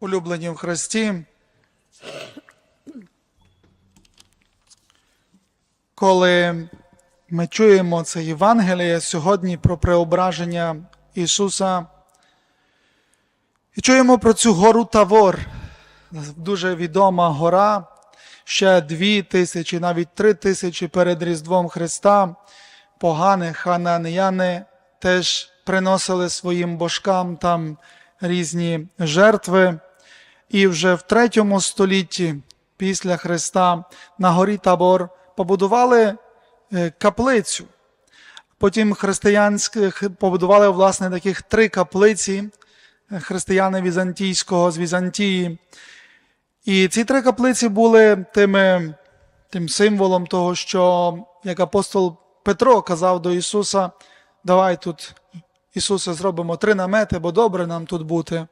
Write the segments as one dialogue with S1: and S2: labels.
S1: улюблені в Христі. Коли ми чуємо це Євангеліє сьогодні про преображення Ісуса, і чуємо про цю гору Тавор, дуже відома гора, ще дві тисячі, навіть три тисячі перед Різдвом Христа, погани хананеяни теж приносили своїм божкам там різні жертви. І вже в третьому столітті після Христа на горі Табор побудували е, каплицю. Потім християнських побудували власне таких три каплиці е, християни Візантійського з Візантії. І ці три каплиці були тими, тим символом того, що як апостол Петро казав до Ісуса, давай тут, Ісусе, зробимо три намети, бо добре нам тут бути.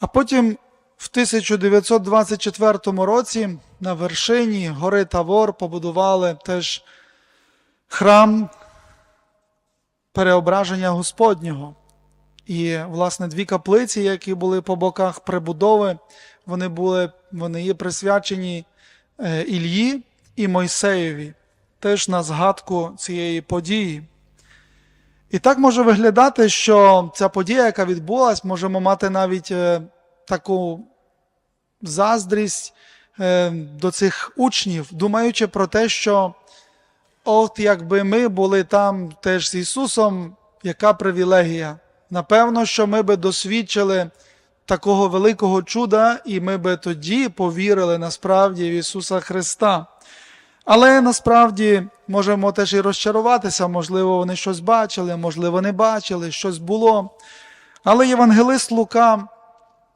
S1: А потім в 1924 році на вершині гори Тавор побудували теж храм переображення Господнього. І, власне, дві каплиці, які були по боках прибудови, вони були, вони є присвячені е, Ільї і Мойсеєві, теж на згадку цієї події. І так може виглядати, що ця подія, яка відбулась, можемо мати навіть е, таку заздрість е, до цих учнів, думаючи про те, що от якби ми були там теж з Ісусом, яка привілегія. Напевно, що ми би досвідчили такого великого чуда, і ми би тоді повірили насправді в Ісуса Христа. Але насправді можемо теж і розчаруватися, можливо, вони щось бачили, можливо, не бачили, щось було. Але Євангелист Лука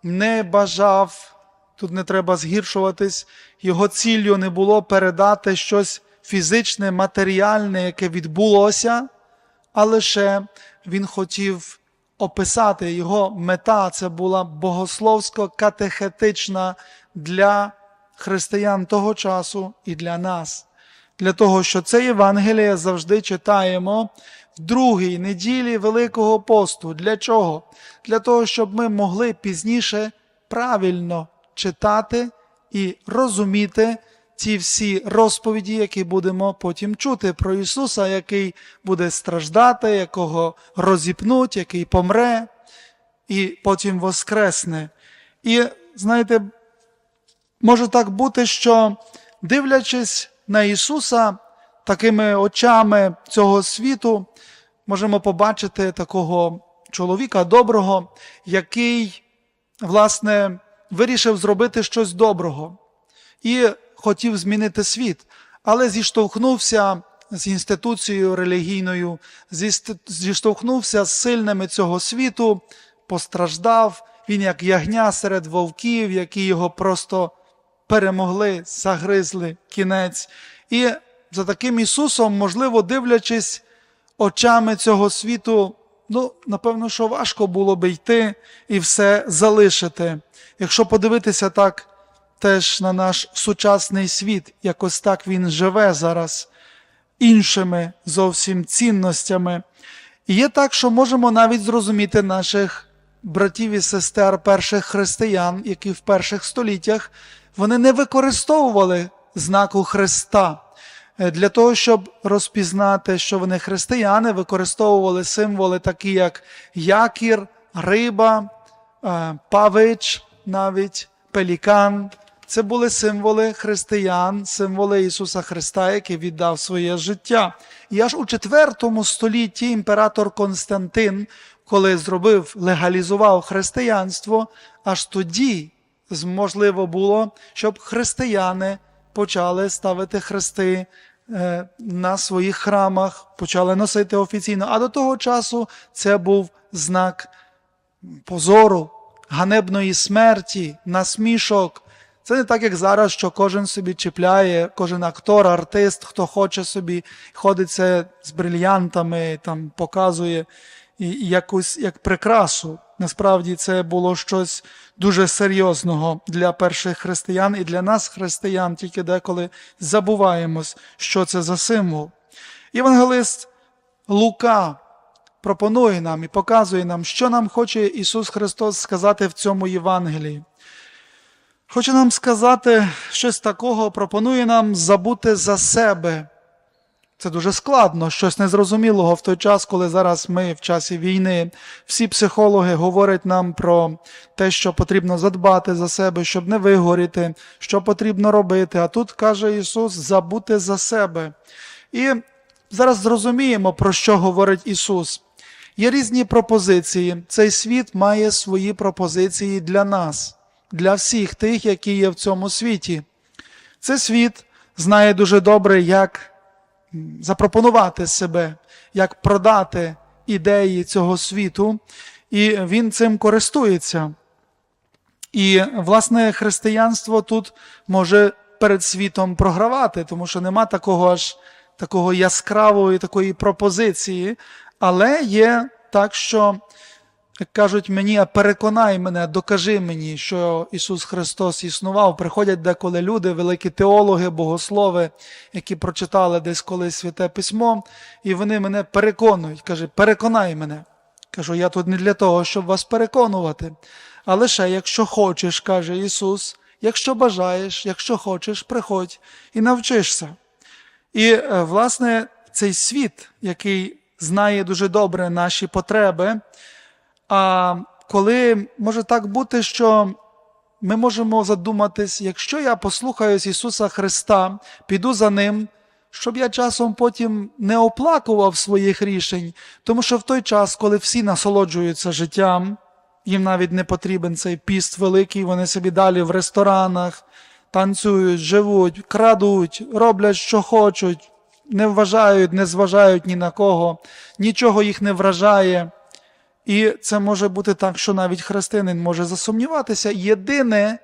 S1: не бажав, тут не треба згіршуватись, його ціллю не було передати щось фізичне, матеріальне, яке відбулося, а лише він хотів описати його мета. Це була богословсько-катехетична для християн того часу і для нас. Для того, що це Євангеліє завжди читаємо в другій неділі Великого посту. Для чого? Для того, щоб ми могли пізніше правильно читати і розуміти ті всі розповіді, які будемо потім чути про Ісуса, який буде страждати, якого розіпнуть, який помре і потім воскресне. І знаєте, може так бути, що дивлячись на Ісуса такими очами цього світу, можемо побачити такого чоловіка доброго, який, власне, вирішив зробити щось доброго і хотів змінити світ, але зіштовхнувся з інституцією релігійною, зіштовхнувся з сильними цього світу, постраждав. Він як ягня серед вовків, які його просто перемогли, загризли кінець. І за таким Ісусом, можливо, дивлячись очами цього світу, ну, напевно, що важко було би йти і все залишити. Якщо подивитися так теж на наш сучасний світ, якось так він живе зараз іншими зовсім цінностями. І є так, що можемо навіть зрозуміти наших братів і сестер, перших християн, які в перших століттях вони не використовували знаку Христа. Е, Для того, щоб розпізнати, що вони християни, використовували символи, такі як якір, риба, е, павич, навіть пелікан. Це були символи християн, символи Ісуса Христа, який віддав своє життя. І аж у IV столітті імператор Константин, коли зробив, легалізував християнство, аж тоді можливо було, щоб християни почали ставити хрести на своїх храмах, почали носити офіційно. А до того часу це був знак позору, ганебної смерті, насмішок. Це не так, як зараз, що кожен собі чіпляє, кожен актор, артист, хто хоче собі, ходить це з брильянтами, там показує якусь як прикрасу. Насправді це було щось дуже серйозного для перших християн і для нас, християн, тільки деколи забуваємось, що це за символ. Євангелист Лука пропонує нам і показує нам, що нам хоче Ісус Христос сказати в цьому Євангелії. Хоче нам сказати щось такого, пропонує нам забути за себе. Це дуже складно, щось незрозумілого в той час, коли зараз ми в часі війни. Всі психологи говорять нам про те, що потрібно задбати за себе, щоб не вигоріти, що потрібно робити. А тут каже Ісус забути за себе. І зараз зрозуміємо, про що говорить Ісус. Є різні пропозиції. Цей світ має свої пропозиції для нас, для всіх тих, які є в цьому світі. Цей світ знає дуже добре, як запропонувати себе, як продати ідеї цього світу, і він цим користується. І, власне, християнство тут може перед світом програвати, тому що нема такого аж такого яскравої такої пропозиції, але є так, що як кажуть мені, переконай мене, докажи мені, що Ісус Христос існував. Приходять деколи люди, великі теологи, богослови, які прочитали десь колись святе письмо, і вони мене переконують. Каже, переконай мене. Кажу, я тут не для того, щоб вас переконувати. А лише якщо хочеш, каже Ісус, якщо бажаєш, якщо хочеш, приходь і навчишся. І, е, власне, цей світ, який знає дуже добре наші потреби, а коли може так бути, що ми можемо задуматись, якщо я послухаюсь Ісуса Христа, піду за Ним, щоб я часом потім не оплакував своїх рішень, тому що в той час, коли всі насолоджуються життям, їм навіть не потрібен цей піст великий, вони собі далі в ресторанах танцюють, живуть, крадуть, роблять, що хочуть, не вважають, не зважають ні на кого, нічого їх не вражає. І це може бути так, що навіть християнин може засумніватися. Єдине,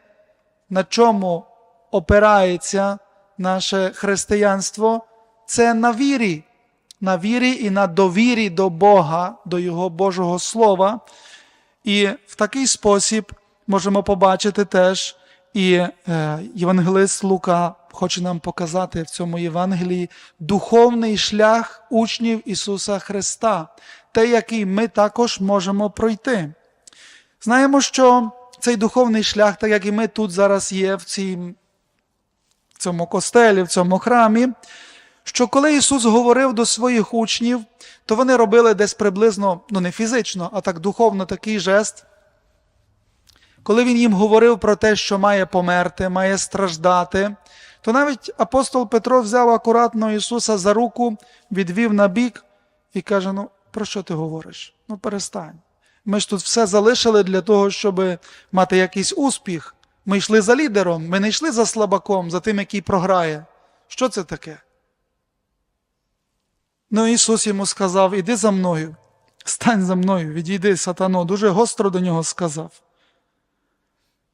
S1: на чому опирається наше християнство, це на вірі, на вірі і на довірі до Бога, до Його Божого Слова. І в такий спосіб можемо побачити теж, і е, Євангелист Лука хоче нам показати в цьому Євангелії духовний шлях учнів Ісуса Христа, те, який ми також можемо пройти. Знаємо, що цей духовний шлях, так як і ми тут зараз є в, цій, в цьому костелі, в цьому храмі, що коли Ісус говорив до своїх учнів, то вони робили десь приблизно, ну не фізично, а так духовно такий жест. Коли Він їм говорив про те, що має померти, має страждати, то навіть апостол Петро взяв акуратно Ісуса за руку, відвів на бік і каже: Ну, про що ти говориш? Ну, перестань. Ми ж тут все залишили для того, щоб мати якийсь успіх. Ми йшли за лідером, ми не йшли за слабаком, за тим, який програє. Що це таке? Ну, Ісус йому сказав: Іди за мною, стань за мною, відійди, сатано, дуже гостро до нього сказав.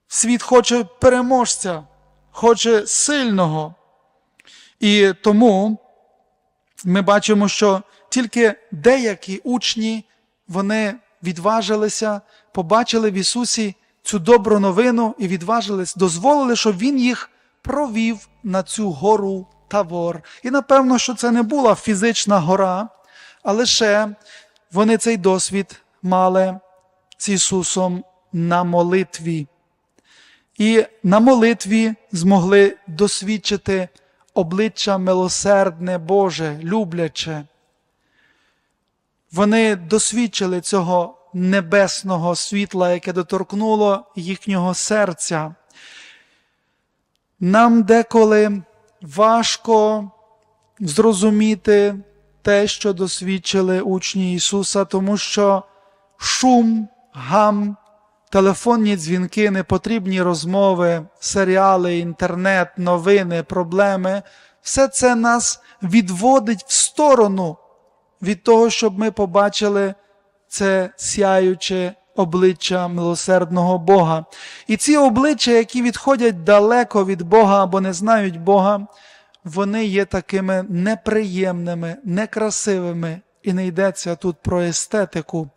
S1: Світ хоче переможця, хоче сильного. І тому ми бачимо, що тільки деякі учні вони відважилися, побачили в Ісусі цю добру новину і відважились, дозволили, щоб Він їх провів на цю гору Тавор. І напевно, що це не була фізична гора, а лише вони цей досвід мали з Ісусом на молитві. І на молитві змогли досвідчити обличчя милосердне Боже, любляче. Вони досвідчили цього небесного світла, яке доторкнуло їхнього серця. Нам деколи важко зрозуміти те, що досвідчили учні Ісуса, тому що шум, гам, телефонні дзвінки, непотрібні розмови, серіали, інтернет, новини, проблеми все це нас відводить в сторону від того, щоб ми побачили це сяюче обличчя милосердного Бога. І ці обличчя, які відходять далеко від Бога або не знають Бога, вони є такими неприємними, некрасивими. І не йдеться тут про естетику.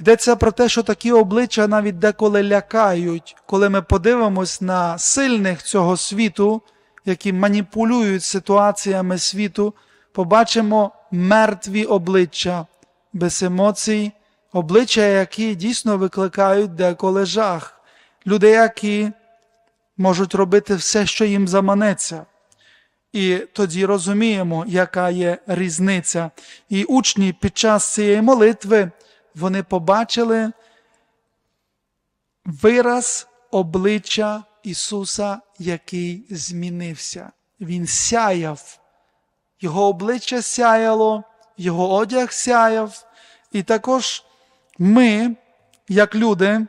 S1: Йдеться про те, що такі обличчя навіть деколи лякають, коли ми подивимось на сильних цього світу, які маніпулюють ситуаціями світу, побачимо мертві обличчя, без емоцій, обличчя, які дійсно викликають деколи жах, люди, які можуть робити все, що їм заманеться. І тоді розуміємо, яка є різниця. І учні під час цієї молитви вони побачили вираз обличчя Ісуса, який змінився. Він сяяв. Його обличчя сяяло, його одяг сяяв. І також ми, як люди,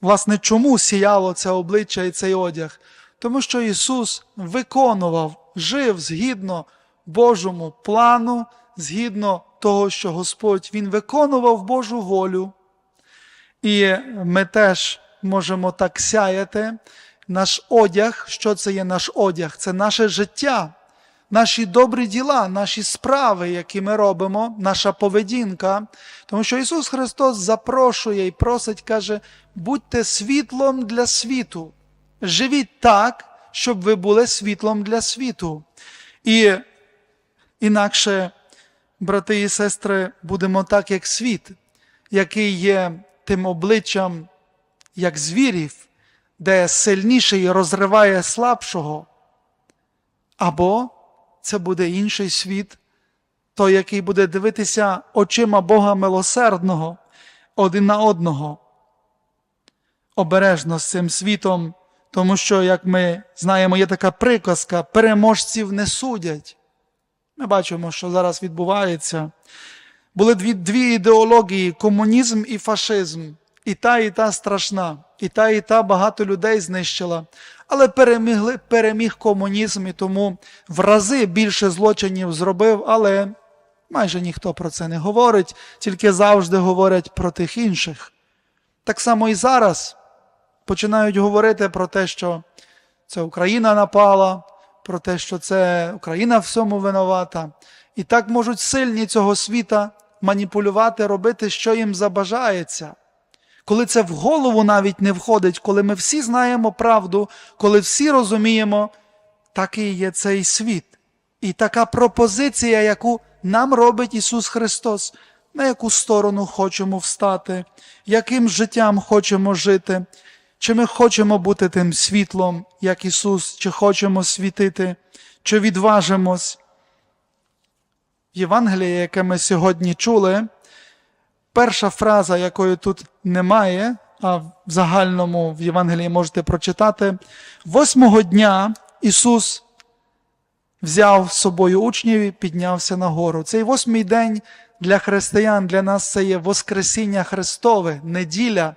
S1: власне, чому сіяло це обличчя і цей одяг? Тому що Ісус виконував, жив згідно Божому плану, згідно того, що Господь Він виконував Божу волю. І ми теж можемо так сяяти. Наш одяг, що це є наш одяг? Це наше життя, наші добрі діла, наші справи, які ми робимо, наша поведінка. Тому що Ісус Христос запрошує і просить, каже: будьте світлом для світу. Живіть так, щоб ви були світлом для світу. І інакше, брати і сестри, будемо так, як світ, який є тим обличчям, як звірів, де сильніший розриває слабшого. Або це буде інший світ, той, який буде дивитися очима Бога милосердного один на одного. Обережно з цим світом, тому що, як ми знаємо, є така приказка: переможців не судять. Ми бачимо, що зараз відбувається. Були дві, дві ідеології: комунізм і фашизм. І та, і та страшна, і та, і та багато людей знищила. Але перемігли, переміг комунізм і тому в рази більше злочинів зробив, але майже ніхто про це не говорить, тільки завжди говорять про тих інших. Так само і зараз починають говорити про те, що це Україна напала, про те, що це Україна всьому винувата. І так можуть сильні цього світа маніпулювати, робити, що їм забажається. Коли це в голову навіть не входить, коли ми всі знаємо правду, коли всі розуміємо, такий є цей світ. І така пропозиція, яку нам робить Ісус Христос, на яку сторону хочемо встати, яким життям хочемо жити, чи ми хочемо бути тим світлом, як Ісус, чи хочемо світити, чи відважимось. Євангеліє, яке ми сьогодні чули, перша фраза, якої тут немає, а в загальному в Євангелії можете прочитати, восьмого дня Ісус взяв з собою учнів і піднявся на гору. Цей восьмий день для християн, для нас це є Воскресіння Христове, неділя.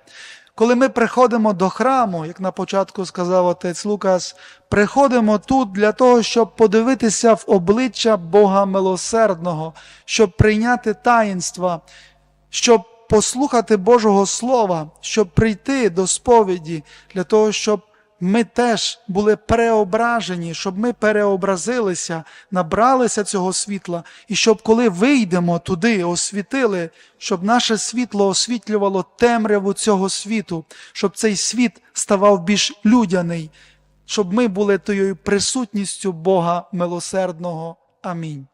S1: Коли ми приходимо до храму, як на початку сказав отець Лукас, приходимо тут для того, щоб подивитися в обличчя Бога милосердного, щоб прийняти таїнства, щоб послухати Божого Слова, щоб прийти до сповіді, для того, щоб ми теж були переображені, щоб ми переобразилися, набралися цього світла, і щоб коли вийдемо туди, освітили, щоб наше світло освітлювало темряву цього світу, щоб цей світ ставав більш людяний, щоб ми були тою присутністю Бога милосердного. Амінь.